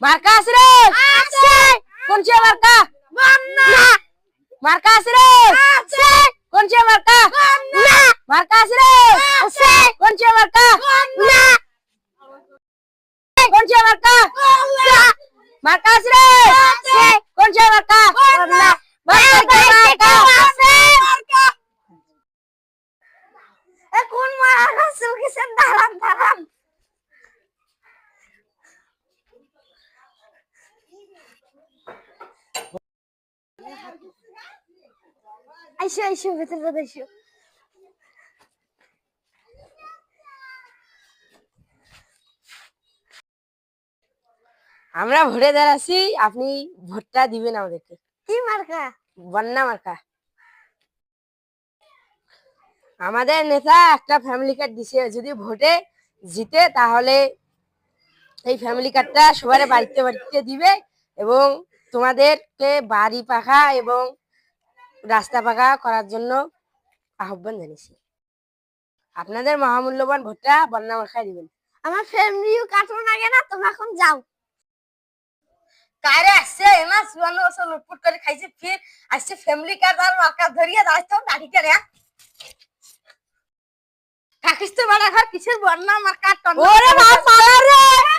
মার্কা আছে রে আছে কোন সে মার্কা বন্যা মার্কা আছে রে আছে কোন সে মার্কা বন্যা মার্কা আছে রে আছে কোন সে মার্কা বন্যা কোন সে মার্কা বন্যা মার্কা আছে রে আছে কোন সে মার্কা আইসো আইসো ভেতরে আইসো। আমরা ভোটে দাঁড়াচ্ছি আপনি ভোটটা দিবেন আমাদেরকে। কি মার্কা? বন্যা মার্কা। আমাদের নেতা একটা ফ্যামিলি কার্ড দিছে যদি ভোটে জিতে তাহলে এই ফ্যামিলি কার্ডটা সবার বাড়িতে বাড়িতে দিবে এবং তোমাদেরকে বাড়ি পাখা এবং রাস্তা পাকা করার জন্য আহ্বান জানিয়েছি। আপনাদের মহামূল্যবান ভোটটা বন্যা মার্কায় দিবেন। আমার ফ্যামিলিও কাটুন আগে না তুমি এখন যাও। কারে আসছে এমা চুয়ান্ন বছর লুটপুট করে খাইছে ফির আসছে ফ্যামিলি কার্ড আর মার্কার ধরিয়ে দাঁড়াইতে দাঁড়িয়ে রে। থাকিস তো মানে ঘর কিসের বন্যা মার্কার ওরে রে বাবা ওরে বাবা